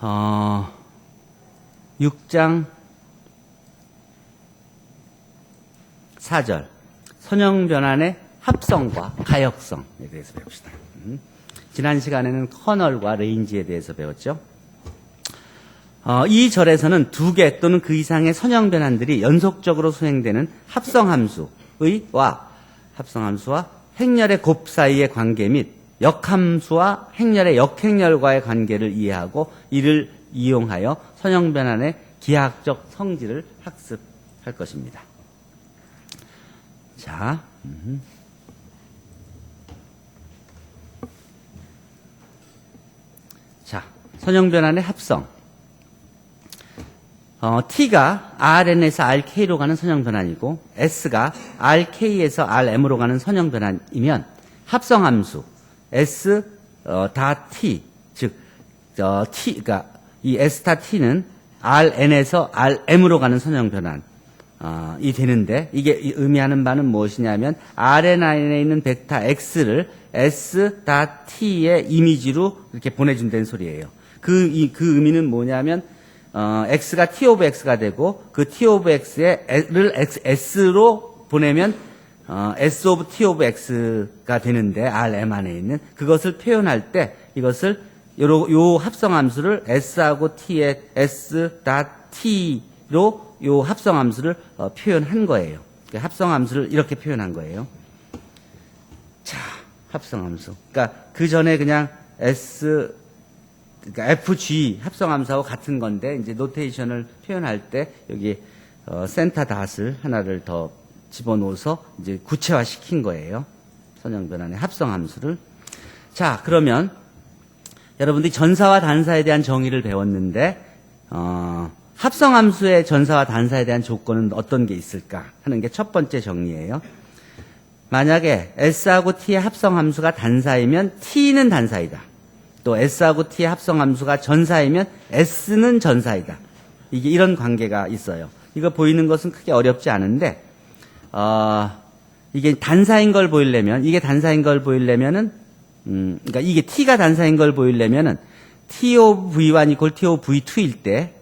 어, 6장 4절 선형 변환의 합성과 가역성에 대해서 배웁시다. 음. 지난 시간에는 커널과 레인지에 대해서 배웠죠. 어, 이 절에서는 두 개 또는 그 이상의 선형 변환들이 연속적으로 수행되는 합성함수의와 합성함수와 행렬의 곱 사이의 관계 및 역함수와 행렬의 역행렬과의 관계를 이해하고 이를 이용하여 선형 변환의 기하학적 성질을 학습할 것입니다. 자, 음. 자, 선형 변환의 합성. 어, T가 RN에서 RK로 가는 선형 변환이고 S가 RK에서 RM으로 가는 선형 변환이면 합성 함수 S 어, 다 T 즉 어, T 그러니까 이 S 다 T는 RN에서 RM으로 가는 선형 변환 어, 이 되는데 이게 이 의미하는 바는 무엇이냐면 RNA에 있는 벡터 X를 S 다 T의 이미지로 이렇게 보내준다는 소리예요. 그, 이, 그 의미는 뭐냐면 어, x가 t 오브 x가 되고 그 t 오브 x를 S로 보내면 어, s 오브 t 오브 x가 되는데 rm 안에 있는 그것을 표현할 때 이것을 요러, 요 합성함수를 s하고 t의 s 다 t로 요 합성함수를 어, 표현한 거예요. 그 합성함수를 이렇게 표현한 거예요. 자, 합성함수. 그러니까 그 전에 그냥 s 그러니까 FG 합성함수하고 같은 건데 이제 노테이션을 표현할 때 여기 어, 센터 닷을 하나를 더 집어넣어서 이제 구체화 시킨 거예요. 선형 변환의 합성 함수를. 자, 그러면 여러분들이 전사와 단사에 대한 정의를 배웠는데 어, 합성 함수의 전사와 단사에 대한 조건은 어떤 게 있을까 하는 게 첫 번째 정리예요. 만약에 S하고 T의 합성 함수가 단사이면 T는 단사이다. 또 S하고 T의 합성 함수가 전사이면 S는 전사이다. 이게 이런 관계가 있어요. 이거 보이는 것은 크게 어렵지 않은데, 어, 이게 단사인 걸 보이려면, 이게 단사인 걸 보이려면은, 음, 그러니까 이게 T가 단사인 걸 보이려면은, T 오브 V1 이퀄 T 오브 V2일 때,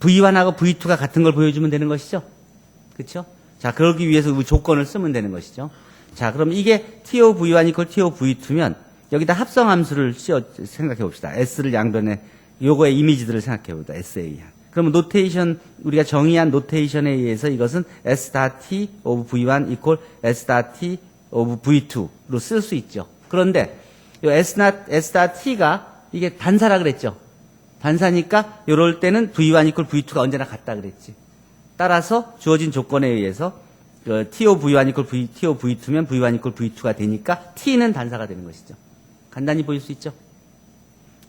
V1하고 V2가 같은 걸 보여주면 되는 것이죠. 그렇죠? 자, 그러기 위해서 이 조건을 쓰면 되는 것이죠. 자, 그럼 이게 T 오브 V1 이퀄 T 오브 V2면, 여기다 합성 함수를 씌워 생각해 봅시다. S를 양변에 요거의 이미지들을 생각해 봅니다. SA. 그러면 노테이션 우리가 정의한 노테이션에 의해서 이것은 S 다 T 오브 V1 이퀄 S 다 T 오브 V2로 쓸 수 있죠. 그런데 요 S 나 S 다 T가 이게 단사라 그랬죠. 단사니까 요럴 때는 V1 이퀄 V2가 언제나 같다 그랬지. 따라서 주어진 조건에 의해서 그 T 오브 V1 이퀄 V, T 오브 V2면 V1 이퀄 V2가 되니까 T는 단사가 되는 것이죠. 간단히 보일 수 있죠?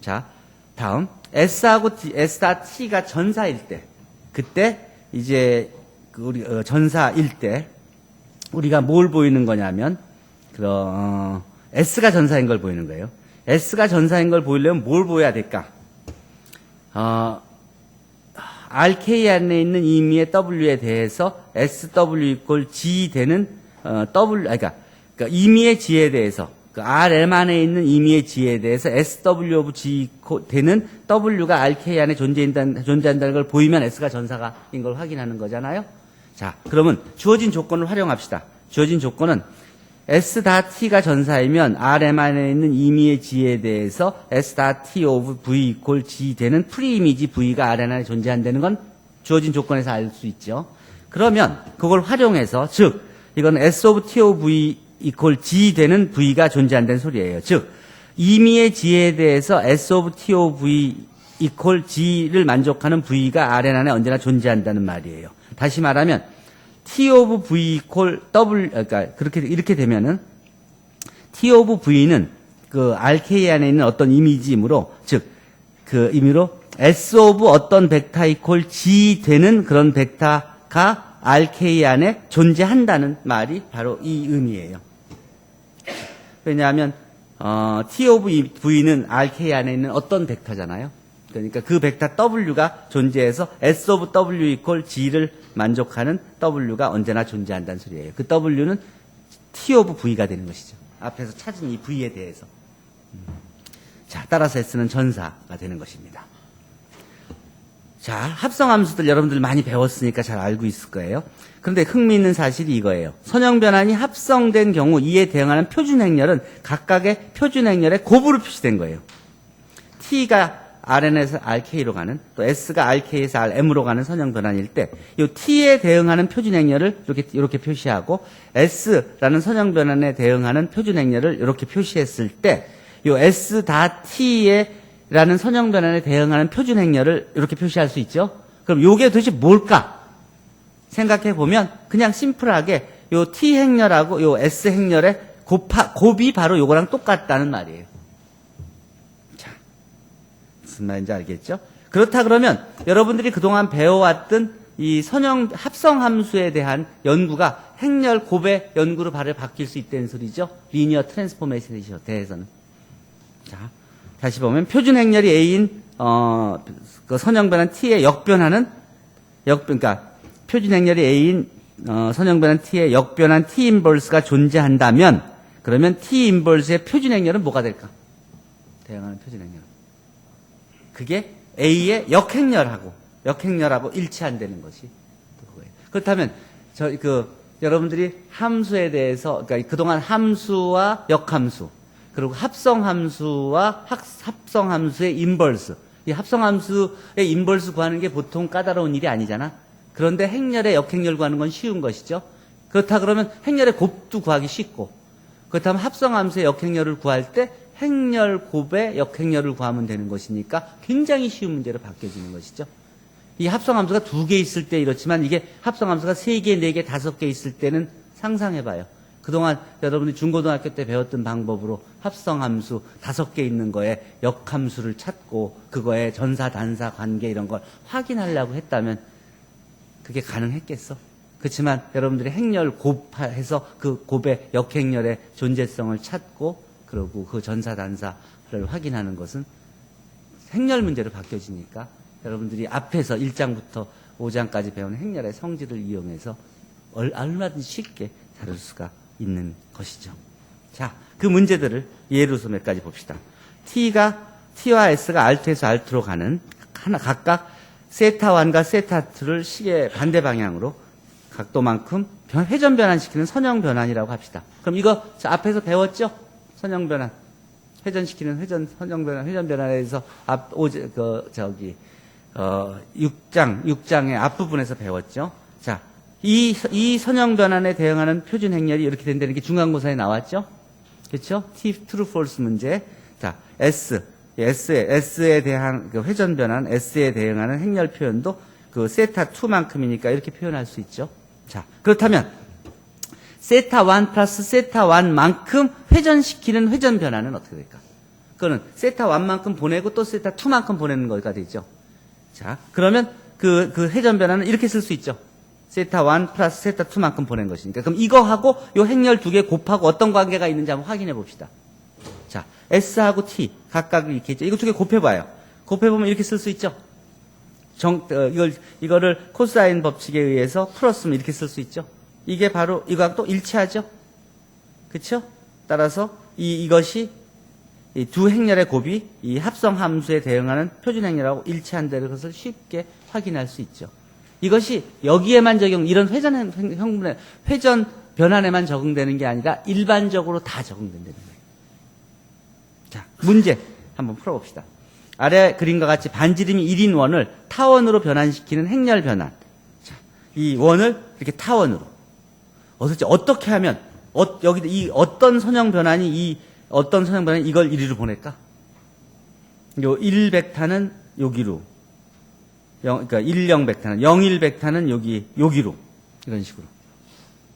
자, 다음. S하고 T, S 다 T가 전사일 때, 그때 이제 그 우리 어, 전사일 때 우리가 뭘 보이는 거냐면 그 어, S가 전사인 걸 보이는 거예요. S가 전사인 걸 보이려면 뭘 보여야 될까? 어, RK 안에 있는 임의의 W에 대해서 SW 이퀄 G 되는 어, W, 아, 그러니까, 그러니까 임의의 G에 대해서 그 RM 안에 있는 임의의 G에 대해서 SW of G 되는 W가 RK 안에 존재한다는, 걸 보이면 S가 전사가인 걸 확인하는 거잖아요. 자, 그러면 주어진 조건을 활용합시다. 주어진 조건은 S 다 T가 전사이면 RM 안에 있는 임의의 G에 대해서 S 다 T of V 이퀄 G 되는 프리이미지 V가 RM 안에 존재한다는 건 주어진 조건에서 알 수 있죠. 그러면 그걸 활용해서 즉 이건 S of T of V 이퀄 G 되는 V가 존재한다는 소리예요. 즉 임의의 G에 대해서 S of T of V 이퀄 G를 만족하는 V가 RM 안에 언제나 존재한다는 말이에요. 다시 말하면 T of V 이퀄 W 그러니까 그렇게 이렇게 되면은 T of V는 그 RK 안에 있는 어떤 이미지이므로 즉 그 의미로 S of 어떤 벡터 이퀄 G 되는 그런 벡터가 RK 안에 존재한다는 말이 바로 이 의미예요. 왜냐하면 어, T of V는 RK 안에 있는 어떤 벡터잖아요. 그러니까 그 벡터 W가 존재해서 S of W 이퀄 G를 만족하는 W가 언제나 존재한다는 소리예요. 그 W는 T of V가 되는 것이죠. 앞에서 찾은 이 V에 대해서. 음. 자, 따라서 S는 전사가 되는 것입니다. 자, 합성함수들 여러분들 많이 배웠으니까 잘 알고 있을 거예요. 그런데 흥미있는 사실이 이거예요. 선형 변환이 합성된 경우 이에 대응하는 표준 행렬은 각각의 표준 행렬의 곱으로 표시된 거예요. T가 RN에서 RK로 가는 또 S가 RK에서 RM으로 가는 선형 변환일 때 이 T에 대응하는 표준 행렬을 이렇게 이렇게 표시하고 S라는 선형 변환에 대응하는 표준 행렬을 이렇게 표시했을 때 이 S 다 T에 라는 선형 변환에 대응하는 표준 행렬을 이렇게 표시할 수 있죠. 그럼 요게 도대체 뭘까? 생각해 보면 그냥 심플하게 요 T 행렬하고 요 S 행렬의 곱하, 곱이 바로 요거랑 똑같다는 말이에요. 자, 무슨 말인지 알겠죠? 그렇다 그러면 여러분들이 그동안 배워왔던 이 선형 합성 함수에 대한 연구가 행렬 곱의 연구로 바로 바뀔 수 있다는 소리죠. 리니어 트랜스포메이션에 대해서는. 자, 다시 보면 표준 행렬이 A인 어, 그 선형 변환 T의 역변하는 역 그러니까 표준 행렬이 A인 어, 선형 변환 T의 역변한 T 인버스가 존재한다면 그러면 T 인버스의 표준 행렬은 뭐가 될까? 대응하는 표준 행렬. 그게 A의 역행렬하고 역행렬하고 일치한다는 것이 또 그거예요. 그렇다면 저그 여러분들이 함수에 대해서 그러니까 그동안 함수와 역함수 그리고 합성함수와 합, 합성함수의 인벌스. 이 합성함수의 인벌스 구하는 게 보통 까다로운 일이 아니잖아. 그런데 행렬의 역행렬 구하는 건 쉬운 것이죠. 그렇다 그러면 행렬의 곱도 구하기 쉽고, 그렇다면 합성함수의 역행렬을 구할 때 행렬 곱의 역행렬을 구하면 되는 것이니까 굉장히 쉬운 문제로 바뀌어지는 것이죠. 이 합성함수가 두 개 있을 때 이렇지만 이게 합성함수가 세 개, 네 개, 다섯 개 있을 때는 상상해봐요. 그동안 여러분이 중고등학교 때 배웠던 방법으로 합성함수 다섯 개 있는 거에 역함수를 찾고 그거에 전사, 단사, 관계 이런 걸 확인하려고 했다면 그게 가능했겠어? 그렇지만 여러분들이 행렬 곱해서 그 곱의 역행렬의 존재성을 찾고 그리고 그 전사, 단사를 확인하는 것은 행렬 문제로 바뀌어지니까 여러분들이 앞에서 1장부터 5장까지 배운 행렬의 성질을 이용해서 얼- 얼마든지 쉽게 다룰 수가 있는 것이죠. 자, 그 문제들을 예로서 몇 가지 봅시다. T가 T와 S가 R2에서 R2로 가는 하나 각각 세타 1과 세타 2를 시계 반대 방향으로 각도만큼 변- 회전 변환시키는 선형 변환이라고 합시다. 그럼 이거 저 앞에서 배웠죠? 선형 변환. 회전시키는 회전 선형 변환, 회전 변환에 대해서 앞 오제 그 저기 어 6장 6장의 앞부분에서 배웠죠. 자, 이, 이 선형 변환에 대응하는 표준 행렬이 이렇게 된다는 게 중간고사에 나왔죠? 그렇죠? T, true, false 문제. 자, S. S에, S에 대한 그 회전 변환, S에 대응하는 행렬 표현도 그 세타 2만큼이니까 이렇게 표현할 수 있죠. 자, 그렇다면 세타 1 플러스 세타 1만큼 회전시키는 회전 변환은 어떻게 될까? 그거는 세타 1만큼 보내고 또 세타 2만큼 보내는 거가 되죠. 자, 그러면 그, 그 회전 변환은 이렇게 쓸 수 있죠. 세타 1 플러스 세타 2만큼 보낸 것이니까. 그럼 이거하고 요 행렬 두 개 곱하고 어떤 관계가 있는지 한번 확인해 봅시다. 자, S하고 T 각각 이렇게 있죠. 이거 두 개 곱해봐요. 곱해보면 이렇게 쓸 수 있죠. 정, 어, 이걸, 이거를 코사인 법칙에 의해서 풀었으면 이렇게 쓸 수 있죠. 이게 바로 이거하고 또 일치하죠. 그쵸? 따라서 이, 이것이 이 두 행렬의 곱이 이 합성 함수에 대응하는 표준 행렬하고 일치한다는 것을 쉽게 확인할 수 있죠. 이것이 여기에만 적용, 이런 회전 형분의 회전 변환에만 적용되는 게 아니라 일반적으로 다 적용된다는 거예요. 자, 문제 한번 풀어봅시다. 아래 그림과 같이 반지름이 1인 원을 타원으로 변환시키는 행렬 변환. 자, 이 원을 이렇게 타원으로. 어떻게, 어떻게 하면, 어, 여기, 이 어떤 선형 변환이 이, 어떤 선형 변환이 이걸 이리로 보낼까? 요 1벡타는 여기로. 영, 그러니까 10 벡타는, 01 벡타는 여기, 여기로. 이런 식으로.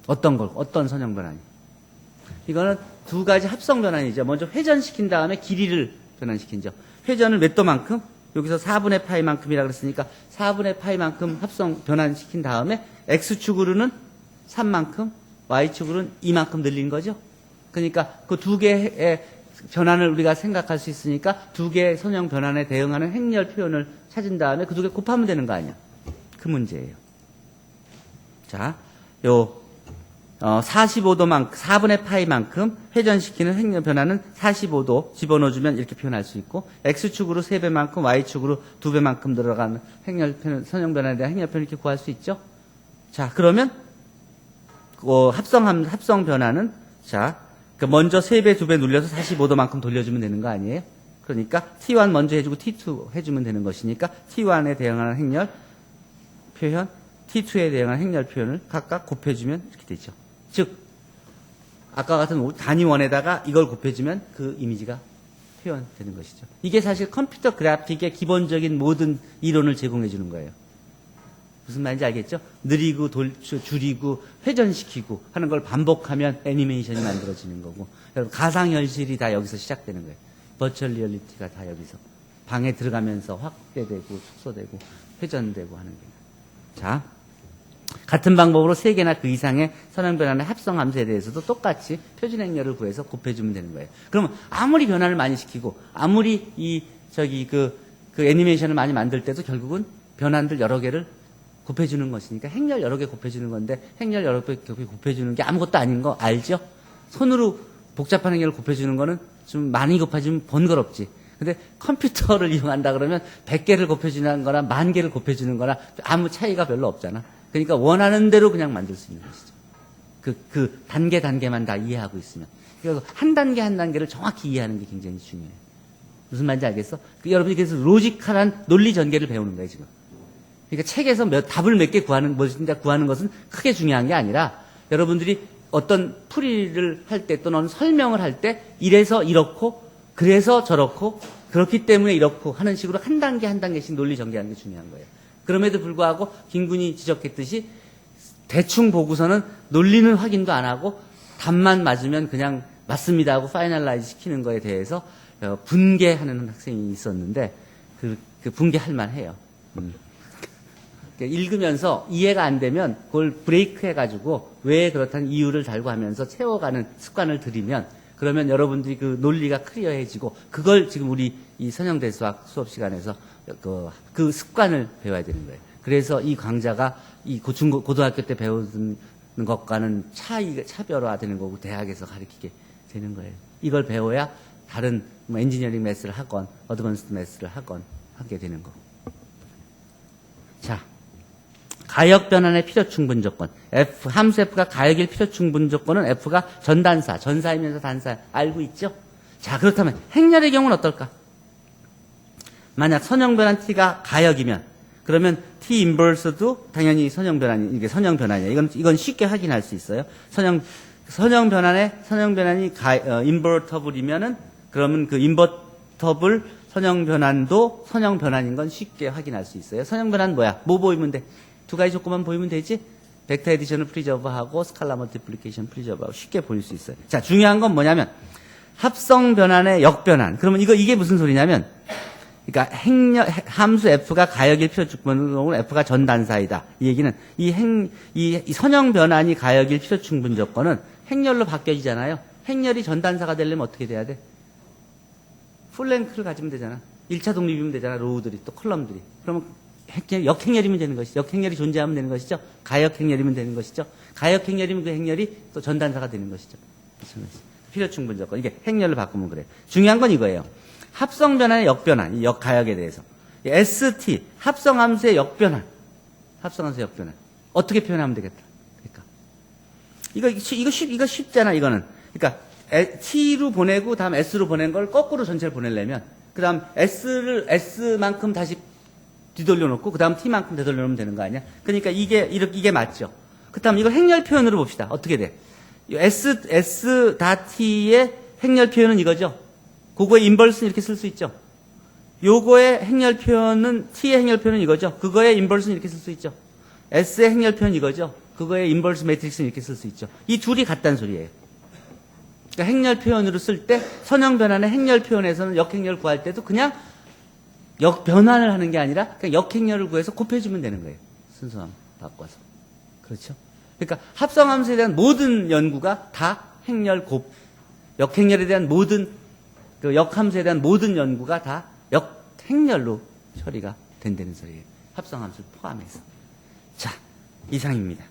어떤 걸, 어떤 선형 변환이. 이거는 두 가지 합성 변환이죠. 먼저 회전시킨 다음에 길이를 변환시킨죠. 회전을 몇 도만큼? 여기서 4분의 파이만큼이라 그랬으니까 4분의 파이만큼 합성 변환시킨 다음에 x축으로는 3만큼, y축으로는 2만큼 늘린 거죠. 그러니까 그 두 개의 변환을 우리가 생각할 수 있으니까 두 개의 선형 변환에 대응하는 행렬 표현을 찾은 다음에 그 두 개 곱하면 되는 거 아니야. 그 문제예요. 자, 요 어, 45도만큼, 4분의 파이만큼 회전시키는 행렬 변화는 45도 집어넣어주면 이렇게 표현할 수 있고, X축으로 3배만큼, Y축으로 2배만큼 들어가는 행렬 편, 선형 변화에 대한 행렬 편을 이렇게 구할 수 있죠? 자, 그러면, 어, 합성, 합성 변화는, 자, 그 먼저 3배, 2배 눌려서 45도만큼 돌려주면 되는 거 아니에요? 그러니까 T1 먼저 해주고 T2 해주면 되는 것이니까 T1에 대응하는 행렬 표현, T2에 대응한 행렬 표현을 각각 곱해주면 이렇게 되죠. 즉, 아까 같은 단위원에다가 이걸 곱해주면 그 이미지가 표현되는 것이죠. 이게 사실 컴퓨터 그래픽의 기본적인 모든 이론을 제공해 주는 거예요. 무슨 말인지 알겠죠? 느리고 돌, 줄이고 회전시키고 하는 걸 반복하면 애니메이션이 만들어지는 거고 여러분 가상현실이 다 여기서 시작되는 거예요. 버추얼 리얼리티가 다 여기서 방에 들어가면서 확대되고 축소되고 회전되고 하는 거예요. 자, 같은 방법으로 세 개나 그 이상의 선형 변환의 합성 함수에 대해서도 똑같이 표준 행렬을 구해서 곱해주면 되는 거예요. 그러면 아무리 변환을 많이 시키고 아무리 이 저기 그, 그 애니메이션을 많이 만들 때도 결국은 변환들 여러 개를 곱해주는 것이니까 행렬 여러 개 곱해주는 건데 행렬 여러 개 곱해주는 게 아무것도 아닌 거 알죠? 손으로 복잡한 행렬을 곱해주는 거는 좀 많이 곱해주면 번거롭지. 근데 컴퓨터를 이용한다 그러면 100개를 곱해주는 거나 만 개를 곱해주는 거나 아무 차이가 별로 없잖아. 그러니까 원하는 대로 그냥 만들 수 있는 것이죠. 그, 그 단계 단계만 다 이해하고 있으면. 그래서 한 단계 한 단계를 정확히 이해하는 게 굉장히 중요해요. 무슨 말인지 알겠어? 그 여러분이 그래서 로직한 논리 전개를 배우는 거예요, 지금. 그러니까 책에서 몇, 답을 몇 개 구하는, 무엇인가 구하는 것은 크게 중요한 게 아니라 여러분들이 어떤 풀이를 할 때 또는 설명을 할 때 이래서 이렇고 그래서 저렇고 그렇기 때문에 이렇고 하는 식으로 한 단계 한 단계씩 논리 전개하는 게 중요한 거예요. 그럼에도 불구하고 김군이 지적했듯이 대충 보고서는 논리는 확인도 안 하고 답만 맞으면 그냥 맞습니다 하고 파이널라이즈 시키는 거에 대해서 어, 분개하는 학생이 있었는데 그, 그 분개할 만해요. 음. 그러니까 읽으면서 이해가 안 되면 그걸 브레이크 해가지고 왜 그렇다는 이유를 달고 하면서 채워가는 습관을 들이면 그러면 여러분들이 그 논리가 클리어해지고 그걸 지금 우리 이 선형대수학 수업 시간에서 그, 그 습관을 배워야 되는 거예요. 그래서 이 강좌가 이 고중고, 고등학교 때 배우는 것과는 차이, 차별화되는 거고 대학에서 가르치게 되는 거예요. 이걸 배워야 다른 뭐 엔지니어링 매스를 하건 어드밴스드 매스를 하건 하게 되는 거고. 자, 가역 변환의 필요 충분 조건. F, 함수 F가 가역일 필요 충분 조건은 F가 전단사, 전사이면서 단사 알고 있죠? 자, 그렇다면 행렬의 경우는 어떨까? 만약 선형 변환 T가 가역이면 그러면 T 인버스도 당연히 선형 변환이 이게 선형 변환이에요. 이건 이건 쉽게 확인할 수 있어요. 선형 선형 변환의 선형 변환이 가, 어, 인버터블이면은 그러면 그 인버터블 선형 변환도 선형 변환인 건 쉽게 확인할 수 있어요. 선형 변환 뭐야? 뭐 보이면 돼? 두 가지 조건만 보이면 되지? 벡터 에디션을 프리저브하고 스칼라 멀티플리케이션 프리저브하고 쉽게 보일 수 있어요. 자, 중요한 건 뭐냐면 합성 변환의 역변환. 그러면 이거 이게 무슨 소리냐면 그러니까 행렬 함수 f가 가역일 필요 충분 f가 전단사이다. 이 얘기는 이행 이, 이 선형 변환이 가역일 필요 충분 조건은 행렬로 바뀌어지잖아요. 행렬이 전단사가 되려면 어떻게 돼야 돼? 풀랭크를 가지면 되잖아. 1차 독립이면 되잖아. 로우들이 또 컬럼들이. 그러면 행렬, 역행렬이면 되는 것이죠. 역행렬이 존재하면 되는 것이죠. 가역행렬이면 되는 것이죠. 가역행렬이면 그 행렬이 또 전단사가 되는 것이죠. 필요 충분 조건. 이게 행렬을 바꾸면 그래요. 중요한 건 이거예요. 합성 변환의 역변환, 이 역가역에 대해서. ST, 합성함수의 역변환. 합성함수의 역변환. 어떻게 표현하면 되겠다. 그러니까. 이거, 이거 쉽, 이거 쉽잖아, 이거는. 그러니까, T로 보내고, 다음 S로 보낸 걸 거꾸로 전체를 보내려면, 그 다음 S를, S만큼 다시 뒤돌려 놓고, 그 다음 T만큼 되돌려 놓으면 되는 거 아니야? 그러니까 이게, 이렇게, 이게 맞죠. 그 다음 이걸 행렬 표현으로 봅시다. 어떻게 돼? S, S 다 T의 행렬 표현은 이거죠. 그거의 인버스는 이렇게 쓸 수 있죠. 요거의 행렬 표현은 T의 행렬 표현은 이거죠. 그거의 인버스는 이렇게 쓸 수 있죠. S의 행렬 표현 이거죠. 그거의 인버스 매트릭스는 이렇게 쓸 수 있죠. 이 둘이 같다는 소리예요. 그러니까 행렬 표현으로 쓸 때 선형 변환의 행렬 표현에서는 역행렬 구할 때도 그냥 역 변환을 하는 게 아니라 그냥 역행렬을 구해서 곱해주면 되는 거예요. 순수함 바꿔서. 그렇죠? 그러니까 합성함수에 대한 모든 연구가 다 행렬 곱, 역행렬에 대한 모든 그 역함수에 대한 모든 연구가 다 역행렬로 처리가 된다는 소리예요. 합성함수를 포함해서. 자, 이상입니다.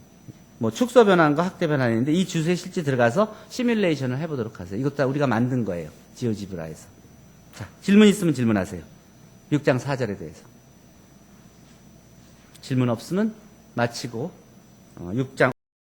뭐 축소 변환과 학대 변환이 있는데 이 주소에 실제 들어가서 시뮬레이션을 해보도록 하세요. 이것도 우리가 만든 거예요. 지오지브라에서. 자, 질문 있으면 질문하세요. 6장 4절에 대해서. 질문 없으면 마치고 어, 6장